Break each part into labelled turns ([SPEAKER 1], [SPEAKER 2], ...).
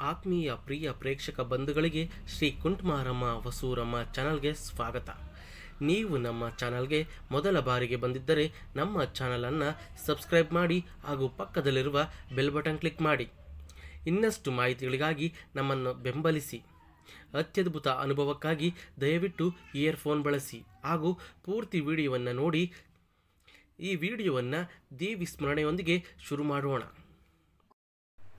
[SPEAKER 1] ಆತ್ಮೀಯ ಪ್ರಿಯ ಪ್ರೇಕ್ಷಕ ಬಂಧುಗಳಿಗೆ ಶ್ರೀ ಕುಂಟ್ಮಾರಮ್ಮ ವಸೂರಮ್ಮ ಚಾನಲ್ಗೆ ಸ್ವಾಗತ. ನೀವು ನಮ್ಮ ಚಾನಲ್ಗೆ ಮೊದಲ ಬಾರಿಗೆ ಬಂದಿದ್ದರೆ ನಮ್ಮ ಚಾನಲನ್ನು ಸಬ್ಸ್ಕ್ರೈಬ್ ಮಾಡಿ ಹಾಗೂ ಪಕ್ಕದಲ್ಲಿರುವ ಬೆಲ್ ಬಟನ್ ಕ್ಲಿಕ್ ಮಾಡಿ. ಇನ್ನಷ್ಟು ಮಾಹಿತಿಗಳಿಗಾಗಿ ನಮ್ಮನ್ನು ಬೆಂಬಲಿಸಿ. ಅತ್ಯದ್ಭುತ ಅನುಭವಕ್ಕಾಗಿ ದಯವಿಟ್ಟು ಇಯರ್ಫೋನ್ ಬಳಸಿ ಹಾಗೂ ಪೂರ್ತಿ ವಿಡಿಯೋವನ್ನು ನೋಡಿ ಈ ವಿಡಿಯೋವನ್ನು ದೇವಿ ಸ್ಮರಣೆಯೊಂದಿಗೆ ಶುರು ಮಾಡೋಣ.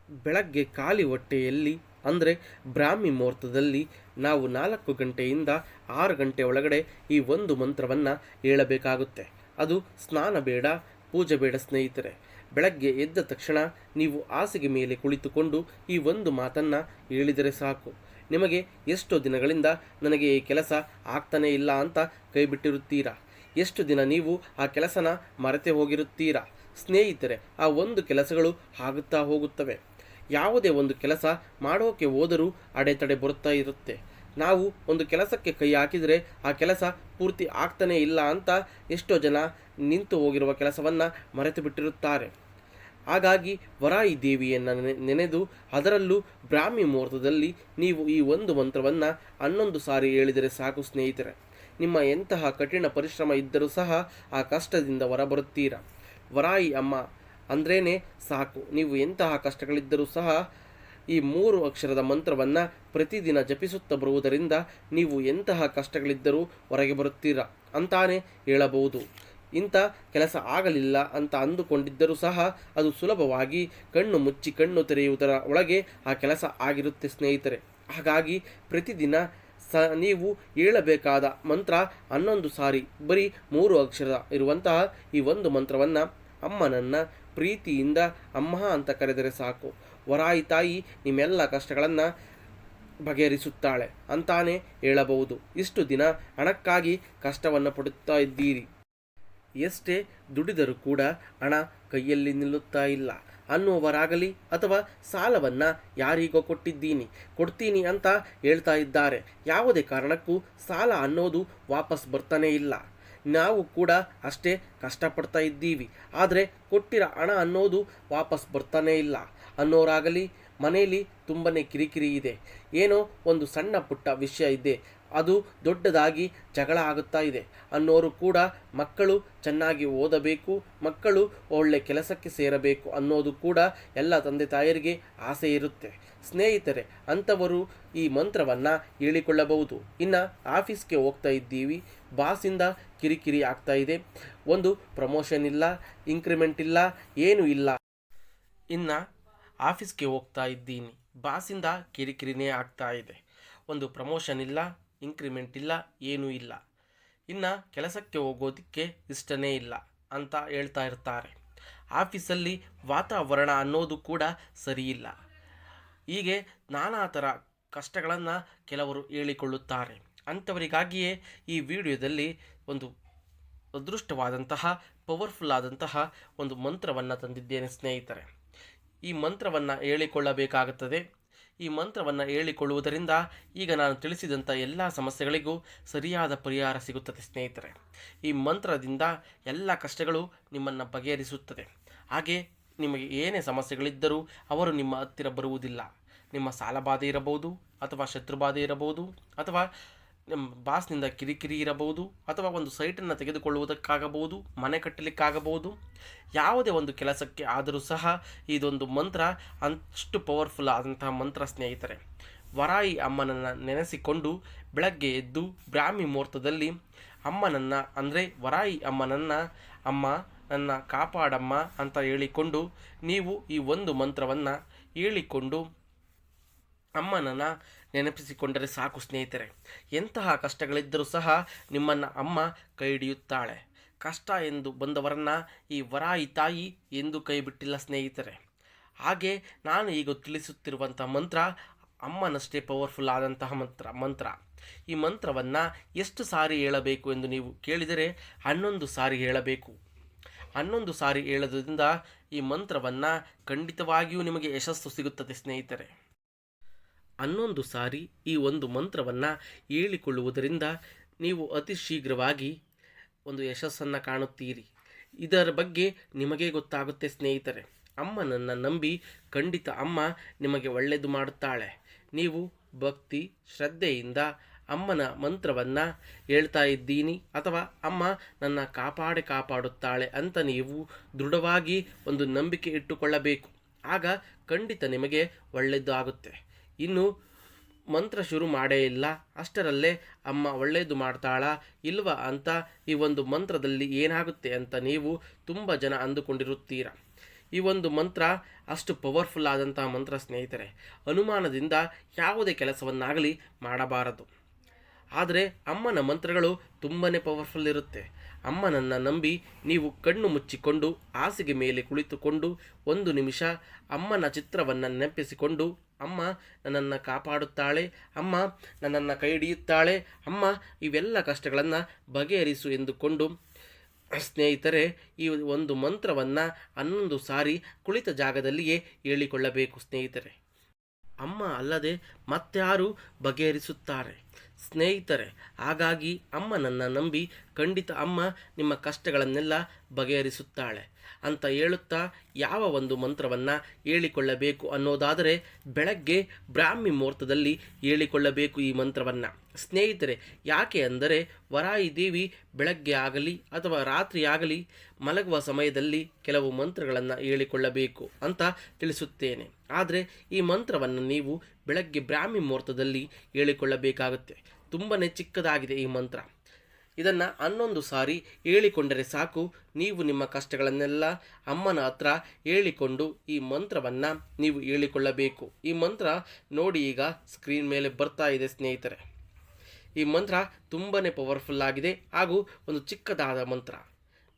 [SPEAKER 1] ಬೆಳಗ್ಗೆ ಖಾಲಿ ಹೊಟ್ಟೆಯಲ್ಲಿ, ಅಂದರೆ ಬ್ರಾಹ್ಮಿ ಮುಹೂರ್ತದಲ್ಲಿ ನಾವು ನಾಲ್ಕು ಗಂಟೆಯಿಂದ ಆರು ಗಂಟೆ ಒಳಗಡೆ ಈ ಒಂದು ಮಂತ್ರವನ್ನು ಹೇಳಬೇಕಾಗುತ್ತೆ. ಅದು ಸ್ನಾನ ಬೇಡ, ಪೂಜೆ ಬೇಡ ಸ್ನೇಹಿತರೆ. ಬೆಳಗ್ಗೆ ಎದ್ದ ತಕ್ಷಣ ನೀವು ಹಾಸಿಗೆ ಮೇಲೆ ಕುಳಿತುಕೊಂಡು ಈ ಒಂದು ಮಾತನ್ನು ಹೇಳಿದರೆ ಸಾಕು. ನಿಮಗೆ ಎಷ್ಟು ದಿನಗಳಿಂದ ನನಗೆ ಈ ಕೆಲಸ ಆಗ್ತಾನೇ ಇಲ್ಲ ಅಂತ ಕೈಬಿಟ್ಟಿರುತ್ತೀರಾ? ಎಷ್ಟು ದಿನ ನೀವು ಆ ಕೆಲಸನ ಮರೆತೇ ಹೋಗಿರುತ್ತೀರಾ? ಸ್ನೇಹಿತರೆ, ಆ ಒಂದು ಕೆಲಸಗಳು ಆಗುತ್ತಾ ಹೋಗುತ್ತವೆ. ಯಾವುದೇ ಒಂದು ಕೆಲಸ ಮಾಡೋಕೆ ಹೋದರೂ ಅಡೆತಡೆ ಬರುತ್ತಾ ಇರುತ್ತೆ. ನಾವು ಒಂದು ಕೆಲಸಕ್ಕೆ ಕೈ ಹಾಕಿದರೆ ಆ ಕೆಲಸ ಪೂರ್ತಿ ಆಗ್ತಾನೇ ಇಲ್ಲ ಅಂತ ಎಷ್ಟೋ ಜನ ನಿಂತು ಹೋಗಿರುವ ಕೆಲಸವನ್ನು ಮರೆತು ಬಿಟ್ಟಿರುತ್ತಾರೆ. ಹಾಗಾಗಿ ವರಾಯಿ ದೇವಿಯನ್ನು ನೆನೆ- ನೆನೆದು ಅದರಲ್ಲೂ ಬ್ರಾಹ್ಮಿ ಮುಹೂರ್ತದಲ್ಲಿ ನೀವು ಈ ಒಂದು ಮಂತ್ರವನ್ನು ಹನ್ನೊಂದು ಸಾರಿ ಹೇಳಿದರೆ ಸಾಕು ಸ್ನೇಹಿತರೆ. ನಿಮ್ಮ ಎಂತಹ ಕಠಿಣ ಪರಿಶ್ರಮ ಇದ್ದರೂ ಸಹ ಆ ಕಷ್ಟದಿಂದ ಹೊರಬರುತ್ತೀರಾ. ವರಾಯಿ ಅಮ್ಮ ಅಂದ್ರೇ ಸಾಕು. ನೀವು ಎಂತಹ ಕಷ್ಟಗಳಿದ್ದರೂ ಸಹ ಈ ಮೂರು ಅಕ್ಷರದ ಮಂತ್ರವನ್ನು ಪ್ರತಿದಿನ ಜಪಿಸುತ್ತಾ ಬರುವುದರಿಂದ ನೀವು ಎಂತಹ ಕಷ್ಟಗಳಿದ್ದರೂ ಹೊರಗೆ ಬರುತ್ತೀರಾ ಅಂತಾನೆ ಹೇಳಬಹುದು. ಇಂಥ ಕೆಲಸ ಆಗಲಿಲ್ಲ ಅಂತ ಅಂದುಕೊಂಡಿದ್ದರೂ ಸಹ ಅದು ಸುಲಭವಾಗಿ ಕಣ್ಣು ಮುಚ್ಚಿ ಕಣ್ಣು ತೆರೆಯುವುದರ ಒಳಗೆ ಆ ಕೆಲಸ ಆಗಿರುತ್ತೆ ಸ್ನೇಹಿತರೆ. ಹಾಗಾಗಿ ಪ್ರತಿದಿನ ಸ ನೀವು ಹೇಳಬೇಕಾದ ಮಂತ್ರ ಹನ್ನೊಂದು ಸಾರಿ ಬರೀ ಮೂರು ಅಕ್ಷರ ಇರುವಂತಹ ಈ ಒಂದು ಮಂತ್ರವನ್ನು ಅಮ್ಮನನ್ನು ಪ್ರೀತಿಯಿಂದ ಅಮ್ಮ ಅಂತ ಕರೆದರೆ ಸಾಕು. ವರಾಯಿ ತಾಯಿ ನಿಮ್ಮೆಲ್ಲ ಕಷ್ಟಗಳನ್ನು ಬಗೆಹರಿಸುತ್ತಾಳೆ ಅಂತಾನೆ ಹೇಳಬಹುದು. ಇಷ್ಟು ದಿನ ಹಣಕ್ಕಾಗಿ ಕಷ್ಟವನ್ನು ಪಡುತ್ತಾ ಇದ್ದೀರಿ. ಎಷ್ಟೇ ದುಡಿದರೂ ಕೂಡ ಹಣ ಕೈಯಲ್ಲಿ ನಿಲ್ಲುತ್ತಾ ಇಲ್ಲ. ಅನ್ನುವರಾಗಲಿ ಅಥವಾ ಸಾಲವನ್ನು ಯಾರಿಗೋ ಕೊಟ್ಟಿದ್ದೀನಿ. ಕೊಡ್ತೀನಿ ಅಂತ ಹೇಳ್ತಾ ಇದ್ದಾರೆ. ಯಾವುದೇ ಕಾರಣಕ್ಕೂ ಸಾಲ ಅನ್ನೋದು ವಾಪಸ್ ಬರ್ತಾನೇ ಇಲ್ಲ. ನಾವು ಕೂಡ ಅಷ್ಟೇ ಕಷ್ಟಪಡ್ತಾ ಇದ್ದೀವಿ. ಆದರೆ ಕೊಟ್ಟಿರೋ ಹಣ ಅನ್ನೋದು ವಾಪಸ್ ಬರ್ತಾನೆ ಇಲ್ಲ. ಅನ್ನೋರಾಗಲಿ ಮನೆಯಲ್ಲಿ ತುಂಬನೇ ಕಿರಿಕಿರಿ ಇದೆ. ಏನೋ ಒಂದು ಸಣ್ಣ ಪುಟ್ಟ ವಿಷಯ ಇದೆ. ಅದು ದೊಡ್ಡದಾಗಿ ಜಗಳ ಆಗುತ್ತಾ ಇದೆ. ಅನ್ನೋರು ಕೂಡ ಮಕ್ಕಳು ಚೆನ್ನಾಗಿ ಓದಬೇಕು, ಮಕ್ಕಳು ಒಳ್ಳೆ ಕೆಲಸಕ್ಕೆ ಸೇರಬೇಕು ಅನ್ನೋದು ಕೂಡ ಎಲ್ಲ ತಂದೆ ತಾಯರಿಗೆ ಆಸೆ ಇರುತ್ತೆ. ಸ್ನೇಹಿತರೆ, ಅಂಥವರು ಈ ಮಂತ್ರವನ್ನು ಹೇಳಿಕೊಳ್ಳಬಹುದು. ಇನ್ನು ಆಫೀಸ್ಗೆ ಹೋಗ್ತಾ ಇದ್ದೀವಿ. ಬಾಸಿಂದ ಕಿರಿಕಿರಿ ಆಗ್ತಾ ಇದೆ. ಒಂದು ಪ್ರಮೋಷನ್ ಇಲ್ಲ, ಇನ್ಕ್ರಿಮೆಂಟ್ ಇಲ್ಲ, ಏನೂ ಇಲ್ಲ. ಇನ್ನು ಆಫೀಸ್ಗೆ ಹೋಗ್ತಾ ಇದ್ದೀನಿ. ಬಾಸಿಂದ ಕಿರಿಕಿರಿನೇ ಆಗ್ತಾ ಇದೆ. ಒಂದು ಪ್ರಮೋಷನ್ ಇಲ್ಲ ಇನ್ಕ್ರಿಮೆಂಟ್ ಇಲ್ಲ, ಏನೂ ಇಲ್ಲ. ಇನ್ನು ಕೆಲಸಕ್ಕೆ ಹೋಗೋದಕ್ಕೆ ಇಷ್ಟನೇ ಇಲ್ಲ ಅಂತ ಹೇಳ್ತಾ ಇರ್ತಾರೆ. ಆಫೀಸಲ್ಲಿ ವಾತಾವರಣ ಅನ್ನೋದು ಕೂಡ ಸರಿಯಿಲ್ಲ ಹೀಗೆ ನಾನಾ ಥರ ಕಷ್ಟಗಳನ್ನು ಕೆಲವರು ಹೇಳಿಕೊಳ್ಳುತ್ತಾರೆ. ಅಂಥವರಿಗಾಗಿಯೇ ಈ ವಿಡಿಯೋದಲ್ಲಿ ಒಂದು ಅದೃಷ್ಟವಾದಂತಹ ಪವರ್ಫುಲ್ ಆದಂತಹ ಒಂದು ಮಂತ್ರವನ್ನು ತಂದಿದ್ದೇನೆ ಸ್ನೇಹಿತರೆ. ಈ ಮಂತ್ರವನ್ನು ಹೇಳಿಕೊಳ್ಳಬೇಕಾಗುತ್ತದೆ. ಈ ಮಂತ್ರವನ್ನು ಹೇಳಿಕೊಳ್ಳುವುದರಿಂದ ಈಗ ನಾನು ತಿಳಿಸಿದಂಥ ಎಲ್ಲ ಸಮಸ್ಯೆಗಳಿಗೂ ಸರಿಯಾದ ಪರಿಹಾರ ಸಿಗುತ್ತದೆ, ಸ್ನೇಹಿತರೆ. ಈ ಮಂತ್ರದಿಂದ ಎಲ್ಲ ಕಷ್ಟಗಳು ನಿಮ್ಮನ್ನು ಬಗೆಹರಿಸುತ್ತದೆ. ಹಾಗೆ ನಿಮಗೆ ಏನೇ ಸಮಸ್ಯೆಗಳಿದ್ದರೂ ಅವರು ನಿಮ್ಮ ಹತ್ತಿರ ಬರುವುದಿಲ್ಲ. ನಿಮ್ಮ ಸಾಲಬಾಧೆ ಇರಬಹುದು ಅಥವಾ ಶತ್ರುಬಾಧೆ ಇರಬಹುದು ಅಥವಾ ಬಾಸ್ನಿಂದ ಕಿರಿಕಿರಿ ಇರಬಹುದು ಅಥವಾ ಒಂದು ಸೈಟನ್ನು ತೆಗೆದುಕೊಳ್ಳುವುದಕ್ಕಾಗಬಹುದು, ಮನೆ ಕಟ್ಟಲಿಕ್ಕಾಗಬಹುದು, ಯಾವುದೇ ಒಂದು ಕೆಲಸಕ್ಕೆ ಆದರೂ ಸಹ ಇದೊಂದು ಮಂತ್ರ, ಅಷ್ಟು ಪವರ್ಫುಲ್ ಆದಂತಹ ಮಂತ್ರ ಸ್ನೇಹಿತರೆ. ವರಾಯಿ ಅಮ್ಮನನ್ನು ನೆನೆಸಿಕೊಂಡು ಬೆಳಗ್ಗೆ ಎದ್ದು ಬ್ರಾಹ್ಮಿ ಮುಹೂರ್ತದಲ್ಲಿ ಅಮ್ಮನನ್ನು ಅಂದರೆ ವರಾಯಿ ಅಮ್ಮನನ್ನು, ಅಮ್ಮ, ನನ್ನ ಕಾಪಾಡಮ್ಮ ಅಂತ ಹೇಳಿಕೊಂಡು ನೀವು ಈ ಒಂದು ಮಂತ್ರವನ್ನು ಹೇಳಿಕೊಂಡು ಅಮ್ಮನನ್ನು ನೆನಪಿಸಿಕೊಂಡರೆ ಸಾಕು ಸ್ನೇಹಿತರೆ. ಎಂತಹ ಕಷ್ಟಗಳಿದ್ದರೂ ಸಹ ನಿಮ್ಮನ್ನು ಅಮ್ಮ ಕೈ ಹಿಡಿಯುತ್ತಾಳೆ. ಕಷ್ಟ ಎಂದು ಬಂದವರನ್ನ ಈ ವರಾಯಿ ತಾಯಿ ಎಂದು ಕೈ ಬಿಟ್ಟಿಲ್ಲ ಸ್ನೇಹಿತರೆ. ಹಾಗೆ ನಾನು ಈಗ ತಿಳಿಸುತ್ತಿರುವಂಥ ಮಂತ್ರ ಅಮ್ಮನಷ್ಟೇ ಪವರ್ಫುಲ್ ಆದಂತಹ ಮಂತ್ರ ಮಂತ್ರ. ಈ ಮಂತ್ರವನ್ನು ಎಷ್ಟು ಸಾರಿ ಹೇಳಬೇಕು ಎಂದು ನೀವು ಕೇಳಿದರೆ ಹನ್ನೊಂದು ಸಾರಿ ಹೇಳಬೇಕು. ಹನ್ನೊಂದು ಸಾರಿ ಹೇಳೋದ್ರಿಂದ ಈ ಮಂತ್ರವನ್ನು ಖಂಡಿತವಾಗಿಯೂ ನಿಮಗೆ ಯಶಸ್ಸು ಸಿಗುತ್ತದೆ ಸ್ನೇಹಿತರೆ. ಹನ್ನೊಂದು ಸಾರಿ ಈ ಒಂದು ಮಂತ್ರವನ್ನು ಹೇಳಿಕೊಳ್ಳುವುದರಿಂದ ನೀವು ಅತಿ ಶೀಘ್ರವಾಗಿ ಒಂದು ಯಶಸ್ಸನ್ನು ಕಾಣುತ್ತೀರಿ. ಇದರ ಬಗ್ಗೆ ನಿಮಗೆ ಗೊತ್ತಾಗುತ್ತೆ ಸ್ನೇಹಿತರೆ. ಅಮ್ಮನನ್ನು ನಂಬಿ ಖಂಡಿತ ಅಮ್ಮ ನಿಮಗೆ ಒಳ್ಳೆಯದು ಮಾಡುತ್ತಾಳೆ. ನೀವು ಭಕ್ತಿ, ಶ್ರದ್ಧೆಯಿಂದ ಅಮ್ಮನ ಮಂತ್ರವನ್ನು ಹೇಳ್ತಾ ಇದ್ದೀನಿ ಅಥವಾ ಅಮ್ಮ ನನ್ನ ಕಾಪಾಡೆ ಕಾಪಾಡುತ್ತಾಳೆ ಅಂತ ನೀವು ದೃಢವಾಗಿ ಒಂದು ನಂಬಿಕೆ ಇಟ್ಟುಕೊಳ್ಳಬೇಕು. ಆಗ ಖಂಡಿತ ನಿಮಗೆ ಒಳ್ಳೆಯದು ಆಗುತ್ತೆ ಇನ್ನು ಮಂತ್ರ ಶುರು ಮಾಡೇ ಇಲ್ಲ. ಅಷ್ಟರಲ್ಲೇ ಅಮ್ಮ ಒಳ್ಳೆಯದು ಮಾಡ್ತಾಳಾ, ಇಲ್ವ ಅಂತ ಈ ಒಂದು ಮಂತ್ರದಲ್ಲಿ ಏನಾಗುತ್ತೆ ಅಂತ ನೀವು ತುಂಬ ಜನ ಅಂದುಕೊಂಡಿರುತ್ತೀರ. ಈ ಒಂದು ಮಂತ್ರ ಅಷ್ಟು ಪವರ್ಫುಲ್ ಆದಂಥ ಮಂತ್ರ ಸ್ನೇಹಿತರೆ, ಅನುಮಾನದಿಂದ ಯಾವುದೇ ಕೆಲಸವನ್ನಾಗಲಿ ಮಾಡಬಾರದು. ಆದರೆ ಅಮ್ಮನ ಮಂತ್ರಗಳು ತುಂಬಾ ಪವರ್ಫುಲ್ ಇರುತ್ತೆ. ಅಮ್ಮನನ್ನು ನಂಬಿ ನೀವು ಕಣ್ಣು ಮುಚ್ಚಿಕೊಂಡು, ಹಾಸಿಗೆ ಮೇಲೆ ಕುಳಿತುಕೊಂಡು ಒಂದು ನಿಮಿಷ ಅಮ್ಮನ ಚಿತ್ರವನ್ನು ನೆನಪಿಸಿಕೊಂಡು ಅಮ್ಮ ನನ್ನನ್ನು ಕಾಪಾಡುತ್ತಾಳೆ, ಅಮ್ಮ ನನ್ನನ್ನು ಕೈ ಹಿಡಿಯುತ್ತಾಳೆ ಅಮ್ಮ ಇವೆಲ್ಲ ಕಷ್ಟಗಳನ್ನು ಬಗೆಹರಿಸು ಎಂದುಕೊಂಡು ಸ್ನೇಹಿತರೆ, ಈ ಒಂದು ಮಂತ್ರವನ್ನು ಹನ್ನೊಂದು ಸಾರಿ ಕುಳಿತ ಜಾಗದಲ್ಲಿಯೇ ಹೇಳಿಕೊಳ್ಳಬೇಕು ಸ್ನೇಹಿತರೆ. ಅಮ್ಮ ಅಲ್ಲದೆ ಮತ್ತಾರು ಬಗೆಹರಿಸುತ್ತಾರೆ. ಸ್ನೇಹಿತರೆ, ಹಾಗಾಗಿ ಅಮ್ಮ ನನ್ನ ನಂಬಿ ಖಂಡಿತ ಅಮ್ಮ ನಿಮ್ಮ ಕಷ್ಟಗಳನ್ನೆಲ್ಲ ಬಗೆಹರಿಸುತ್ತಾಳೆ ಅಂತ ಹೇಳುತ್ತಾ ಯಾವ ಒಂದು ಮಂತ್ರವನ್ನು ಹೇಳಿಕೊಳ್ಳಬೇಕು ಅನ್ನೋದಾದರೆ ಬೆಳಗ್ಗೆ ಬ್ರಾಹ್ಮಿ ಮುಹೂರ್ತದಲ್ಲಿ ಹೇಳಿಕೊಳ್ಳಬೇಕು ಈ ಮಂತ್ರವನ್ನು. ಸ್ನೇಹಿತರೆ, ಯಾಕೆ ಅಂದರೆ ವರಾಯಿ ದೇವಿ ಬೆಳಗ್ಗೆ ಆಗಲಿ ಅಥವಾ ರಾತ್ರಿ ಆಗಲಿ ಮಲಗುವ ಸಮಯದಲ್ಲಿ ಕೆಲವು ಮಂತ್ರಗಳನ್ನು ಹೇಳಿಕೊಳ್ಳಬೇಕು ಅಂತ ತಿಳಿಸುತ್ತೇನೆ. ಆದರೆ ಈ ಮಂತ್ರವನ್ನು ನೀವು ಬೆಳಗ್ಗೆ ಬ್ರಾಹ್ಮಿ ಮುಹೂರ್ತದಲ್ಲಿ ಹೇಳಿಕೊಳ್ಳಬೇಕಾಗುತ್ತೆ. ತುಂಬನೇ ಚಿಕ್ಕದಾಗಿದೆ ಈ ಮಂತ್ರ. ಇದನ್ನು ಹನ್ನೊಂದು ಸಾರಿ ಹೇಳಿಕೊಂಡರೆ ಸಾಕು. ನೀವು ನಿಮ್ಮ ಕಷ್ಟಗಳನ್ನೆಲ್ಲ ಅಮ್ಮನ ಹತ್ರ ಹೇಳಿಕೊಂಡು ಈ ಮಂತ್ರವನ್ನು ನೀವು ಹೇಳಿಕೊಳ್ಳಬೇಕು. ಈ ಮಂತ್ರ ನೋಡಿ ಈಗ ಸ್ಕ್ರೀನ್ ಮೇಲೆ ಬರ್ತಾ ಇದೆ ಸ್ನೇಹಿತರೆ. ಈ ಮಂತ್ರ ತುಂಬಾ ಪವರ್ಫುಲ್ ಆಗಿದೆ ಹಾಗೂ ಒಂದು ಚಿಕ್ಕದಾದ ಮಂತ್ರ.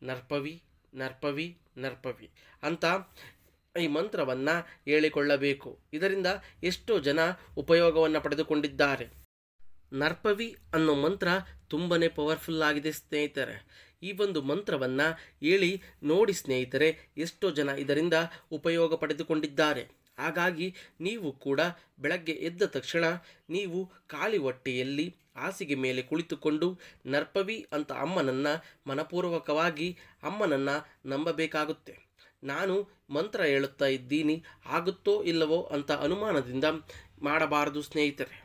[SPEAKER 1] ನರ್ಪವಿ ನರ್ಪವಿ ನರ್ಪವಿ ಅಂತ ಈ ಮಂತ್ರವನ್ನು ಹೇಳಿಕೊಳ್ಳಬೇಕು. ಇದರಿಂದ ಎಷ್ಟೋ ಜನ ಉಪಯೋಗವನ್ನು ಪಡೆದುಕೊಂಡಿದ್ದಾರೆ. ನರ್ಪವಿ ಅನ್ನೋ ಮಂತ್ರ ತುಂಬಾ ಪವರ್ಫುಲ್ ಆಗಿದೆ ಸ್ನೇಹಿತರೆ. ಈ ಒಂದು ಮಂತ್ರವನ್ನು ಹೇಳಿ ನೋಡಿ ಸ್ನೇಹಿತರೆ, ಎಷ್ಟೋ ಜನ ಇದರಿಂದ ಉಪಯೋಗ ಪಡೆದುಕೊಂಡಿದ್ದಾರೆ. ಹಾಗಾಗಿ ನೀವು ಕೂಡ ಬೆಳಗ್ಗೆ ಎದ್ದ ತಕ್ಷಣ ನೀವು ಖಾಲಿ ಹೊಟ್ಟೆಯಲ್ಲಿ ಹಾಸಿಗೆ ಮೇಲೆ ಕುಳಿತುಕೊಂಡು ನರ್ಪವಿ ಅಂತ ಅಮ್ಮನನ್ನು ಮನಪೂರ್ವಕವಾಗಿ ಅಮ್ಮನನ್ನು ನಂಬಬೇಕಾಗುತ್ತೆ. ನಾನು ಮಂತ್ರ ಹೇಳುತ್ತಾ ಇದ್ದೀನಿ, ಆಗುತ್ತೋ ಇಲ್ಲವೋ ಅಂತ ಅನುಮಾನದಿಂದ ಮಾಡಬಾರದು ಸ್ನೇಹಿತರೆ.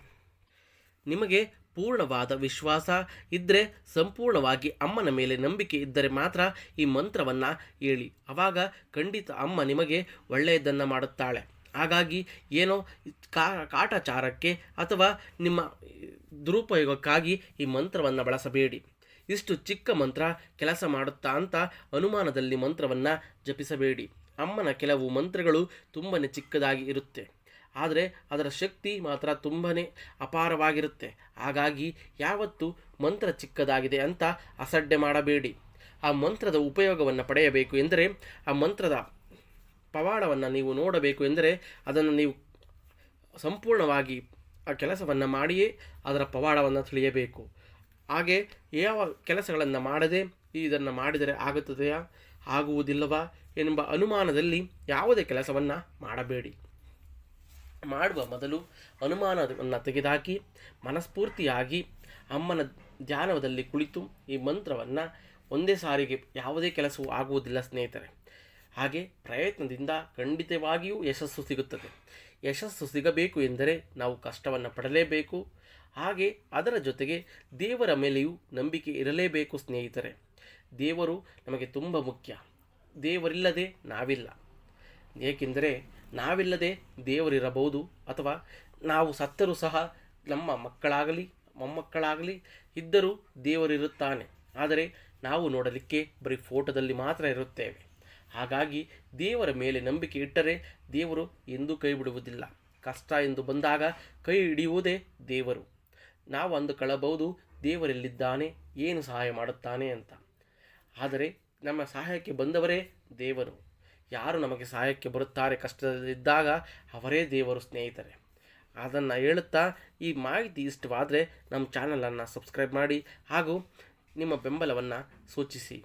[SPEAKER 1] ನಿಮಗೆ ಪೂರ್ಣವಾದ ವಿಶ್ವಾಸ ಇದ್ದರೆ ಸಂಪೂರ್ಣವಾಗಿ ಅಮ್ಮನ ಮೇಲೆ ನಂಬಿಕೆ ಇದ್ದರೆ ಮಾತ್ರ ಈ ಮಂತ್ರವನ್ನು ಹೇಳಿ. ಆವಾಗ ಖಂಡಿತ ಅಮ್ಮ ನಿಮಗೆ ಒಳ್ಳೆಯದನ್ನು ಮಾಡುತ್ತಾಳೆ. ಹಾಗಾಗಿ ಏನೋ ಕಾ, ಕಾಟಾಚಾರಕ್ಕೆ ಅಥವಾ ನಿಮ್ಮ ದುರುಪಯೋಗಕ್ಕಾಗಿ ಈ ಮಂತ್ರವನ್ನು ಬಳಸಬೇಡಿ. ಇಷ್ಟು ಚಿಕ್ಕ ಮಂತ್ರ ಕೆಲಸ ಮಾಡುತ್ತಾ ಅಂತ ಅನುಮಾನದಲ್ಲಿ ಮಂತ್ರವನ್ನು ಜಪಿಸಬೇಡಿ. ಅಮ್ಮನ ಕೆಲವು ಮಂತ್ರಗಳು ತುಂಬಾ ಚಿಕ್ಕದಾಗಿ ಇರುತ್ತೆ. ಆದರೆ ಅದರ ಶಕ್ತಿ ಮಾತ್ರ ತುಂಬಾ ಅಪಾರವಾಗಿರುತ್ತೆ. ಹಾಗಾಗಿ ಯಾವತ್ತು ಮಂತ್ರ ಚಿಕ್ಕದಾಗಿದೆ ಅಂತ ಅಸಡ್ಡೆ ಮಾಡಬೇಡಿ. ಆ ಮಂತ್ರದ ಉಪಯೋಗವನ್ನು ಪಡೆಯಬೇಕು ಎಂದರೆ ಆ ಮಂತ್ರದ ಪವಾಡವನ್ನು ನೀವು ನೋಡಬೇಕು ಎಂದರೆ ಅದನ್ನು ನೀವು ಸಂಪೂರ್ಣವಾಗಿ ಆ ಕೆಲಸವನ್ನು ಮಾಡಿಯೇ ಅದರ ಪವಾಡವನ್ನು ತಿಳಿಯಬೇಕು. ಹಾಗೆ ಯಾವ ಕೆಲಸಗಳನ್ನು ಮಾಡದೆ ಇದನ್ನು ಮಾಡಿದರೆ ಆಗುತ್ತದೆಯಾ? ಆಗುವುದಿಲ್ಲವಾ? ಎಂಬ ಅನುಮಾನದಲ್ಲಿ ಯಾವುದೇ ಕೆಲಸವನ್ನು ಮಾಡಬೇಡಿ. ಮಾಡುವ ಮೊದಲು ಅನುಮಾನವನ್ನು ತೆಗೆದಾಕಿ, ಮನಸ್ಫೂರ್ತಿಯಾಗಿ ಅಮ್ಮನ ಧ್ಯಾನದಲ್ಲಿ ಕುಳಿತು ಈ ಮಂತ್ರವನ್ನು ಒಂದೇ ಸಾರಿಗೆ ಯಾವುದೇ ಕೆಲಸವೂ ಆಗುವುದಿಲ್ಲ ಸ್ನೇಹಿತರೆ. ಹಾಗೆ ಪ್ರಯತ್ನದಿಂದ ಖಂಡಿತವಾಗಿಯೂ ಯಶಸ್ಸು ಸಿಗುತ್ತದೆ. ಯಶಸ್ಸು ಸಿಗಬೇಕು ಎಂದರೆ ನಾವು ಕಷ್ಟವನ್ನು ಪಡಲೇಬೇಕು. ಹಾಗೆ ಅದರ ಜೊತೆಗೆ ದೇವರ ಮೇಲೆಯೂ ನಂಬಿಕೆ ಇರಲೇಬೇಕು ಸ್ನೇಹಿತರೆ. ದೇವರು ನಮಗೆ ತುಂಬ ಮುಖ್ಯ. ದೇವರಿಲ್ಲದೆ ನಾವಿಲ್ಲ. ಏಕೆಂದರೆ ನಾವಿಲ್ಲದೆ ದೇವರಿರಬಹುದು ಅಥವಾ ನಾವು ಸತ್ತರೂ ಸಹ ನಮ್ಮ ಮಕ್ಕಳಾಗಲಿ, ಮೊಮ್ಮಕ್ಕಳಾಗಲಿ ಇದ್ದರೂ ದೇವರಿರುತ್ತಾನೆ. ಆದರೆ ನಾವು ನೋಡಲಿಕ್ಕೆ ಬರೀ ಫೋಟೋದಲ್ಲಿ ಮಾತ್ರ ಇರುತ್ತೇವೆ. ಹಾಗಾಗಿ ದೇವರ ಮೇಲೆ ನಂಬಿಕೆ ಇಟ್ಟರೆ ದೇವರು ಎಂದೂ ಕೈ ಬಿಡುವುದಿಲ್ಲ. ಕಷ್ಟ ಎಂದು ಬಂದಾಗ ಕೈ ಹಿಡಿಯುವುದೇ ದೇವರು. ನಾವು ಅಂದುಕೊಳ್ಳಬಹುದು ದೇವರೆಲ್ಲಿದ್ದಾನೆ, ಏನು ಸಹಾಯ ಮಾಡುತ್ತಾನೆ ಅಂತ. ಆದರೆ ನಮ್ಮ ಸಹಾಯಕ್ಕೆ ಬಂದವರೇ ದೇವರು. ಯಾರು ನಮಗೆ ಸಹಾಯಕ್ಕೆ ಬರುತ್ತಾರೆ ಕಷ್ಟದಲ್ಲಿದ್ದಾಗ ಅವರೇ ದೇವರು ಸ್ನೇಹಿತರೆ. ಅದನ್ನು ಹೇಳುತ್ತಾ ಈ ಮಾಹಿತಿ ಇಷ್ಟವಾದರೆ ನಮ್ಮ ಚಾನಲನ್ನು ಸಬ್ಸ್ಕ್ರೈಬ್ ಮಾಡಿ ಹಾಗೂ ನಿಮ್ಮ ಬೆಂಬಲವನ್ನು ಸೂಚಿಸಿ.